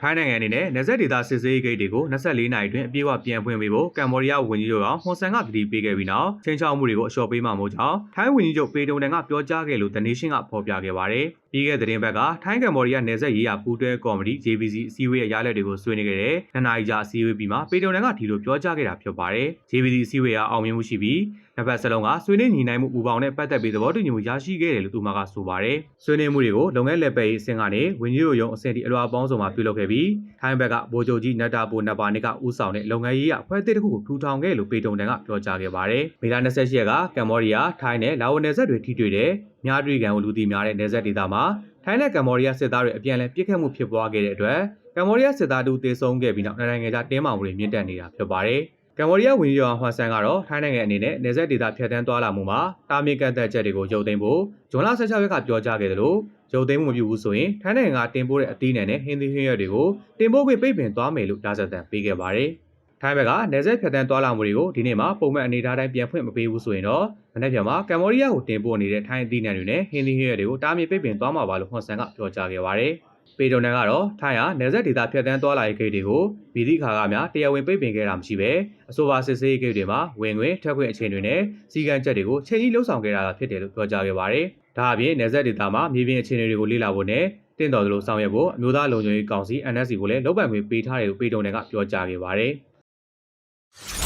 ထိုင်းနိုင်ငံအနေနဲ့နေဆက်ဒေသစစ်ဆေးရေးဂိတ်တွေကို24နာရီအတွင်းအပြည့်အဝပြန်ဖွင့်ပေးဖို့ကမ်ဘောဒီးယားဝန်ကြီးချုပ်ကဟွန်ဆန်ကတတိပေးခဲ့ပြီးနောက်ချင်းချောက်မှုတွေကိုအလျှော့ပေးမှာမို့ကြောင့်ထိုင်းဝန်ကြီးချုပ်ပေတုံတန်ကပြောကြားခဲ့လို့ The Nation ကဖော်ပြခဲ့ပါတယ်။ပြီးခဲ့တဲ့သတင်းဘက်ကထိုင်းကမ်ဘောဒီးယားနေဆက်ရေးရာပူးတွဲကော်မတီ JBC အစည်းအဝေးရဲ့ရလဒ်တွေကိုဆွေးနွေးခဲ့တဲ့နှစ်နာရီကြာအစည်းအဝေးပြီးမှပေတုံတန်ကဒီလိုပြောကြားခဲ့တာဖြစ်ပါတယ်။ JBC အစည်းအဝေးကအောင်မြင်မှုရှိပြီးနှစ်ဖက်စလုံးကဆွေးနွေးညီနိုင်မှုပူပေါင်းနဲ့ပတ်သက်ပြီးသဘောတူညီမှုရရှိခဲ့တယ်လို့သူမကဆိုပါတယ်။ဆွေးနွေးမှုတွေကိုလုပ်ငန်းလက်ပတ်ရေးအဆင့်ကနေဝန်ကြီးတို့ရုံးအဆင့်ထိအလွှာပေါင်းစုံမှာပြုလုပ်ခဲ့ပြီးထိုင်းဘက်ကဗိုလ်ချုပ်ကြီးနတ်တာပိုနတ်ပါနစ်ကဦးဆောင်တဲ့လုပ်ငန်းရေးအဖွဲအသစ်တစ်ခုကိုထူထောင်ခဲ့လို့ပေတုံတန်ကပြောကြားခဲ့ပါတယ်။မေလ28ရက်ကကမ်ဘောဒီးယားထိုင်းနဲ့လာအိုနယ်စပ်တွေထိတွေ့တဲ့မြားတွေ့ကန်ကိုလူသိများတဲ့နယ်စပ်ဒေသမှာထိုင်းနဲ့ကမ်ဘောဒီးယားစစ်သားတွေအပြန်အလှန်ပစ်ခတ်မှုဖြစ်ပွားခဲ့တဲ့အတွက်ကမ်ဘောဒီးယားစစ်သားတို့တေဆုံးခဲ့ပြီးနောက်နိုင်ငံခြားတင်းမာမှုတွေမြင့်တက်နေတာဖြစ်ပါတယ်။ကမ်ဘောဒီးယားဝန်ကြီးချုပ်ဟွန်ဆန်ကတော့ထိုင်းနိုင်ငံအနေနဲ့နေဆက်ဒေသဖျက်ဆီးသွားလာမှုမှာတာမင်ကန့်သက်ချက်တွေကိုရုပ်သိမ်းဖို့ဇွန်လ16ရက်ကပြောကြားခဲ့တယ်လို့ ရုပ်သိမ်းမှုမပြုဘူးဆိုရင်ထိုင်းနိုင်ငံကတင်ပို့တဲ့အသီးနှံနဲ့ဟင်းသီးဟင်းရွက်တွေကိုတင်ပို့ခွင့်ပိတ်ပင်သွားမယ်လို့ဒါဇက်တန်ပေးခဲ့ပါတယ်။ထိုင်းဘက်ကနေဆက်ဖျက်ဆီးသွားလာမှုတွေကိုဒီနေ့မှပုံမှန်အနေအထားတိုင်းပြန်ဖွင့်မပေးဘူးဆိုရင်တော့မနေ့ပြန်မှာကမ်ဘောဒီးယားကိုတင်ပို့နေတဲ့ထိုင်းအသီးနှံတွေနဲ့ဟင်းသီးဟင်းရွက်တွေကိုတာမင်ပိတ်ပင်သွားမှာပါလို့ဟွန်ဆန်ကပြောကြားခဲ့ပါတယ်။ပေတုံတန်ကတော့ထိုင်းဟာနယ်စပ်ဒေသဖြတ်တန်းသွားလာရေးဂိတ်တွေကိုဗီဒီခါကများတရားဝင်ပိတ်ပင်ခဲ့တာမရှိဘဲအဆိုပါစစ်ဆေးရေးဂိတ်တွေမှာဝင်ငွေထွက်ခွင့်အခြေအနေတွေနဲ့စီကံချက်တွေကိုချိန်ကြီးလှုပ်ဆောင်ခဲ့တာဖြစ်တယ်လို့ပြောကြားခဲ့ပါတယ်။ ဒါအပြင်နယ်စပ်ဒေသမှာမြေပြင်အခြေအနေတွေကိုလေ့လာဖို့နဲ့တင့်တော်သလိုဆောင်ရွက်ဖို့အမျိုးသားလုံခြုံရေးကောင်စီ NSC ကိုလည်းလောက်ပံ့ခွင့်ပေးထားတယ်လို့ပေတုံတန်ကပြောကြားခဲ့ပါတယ်။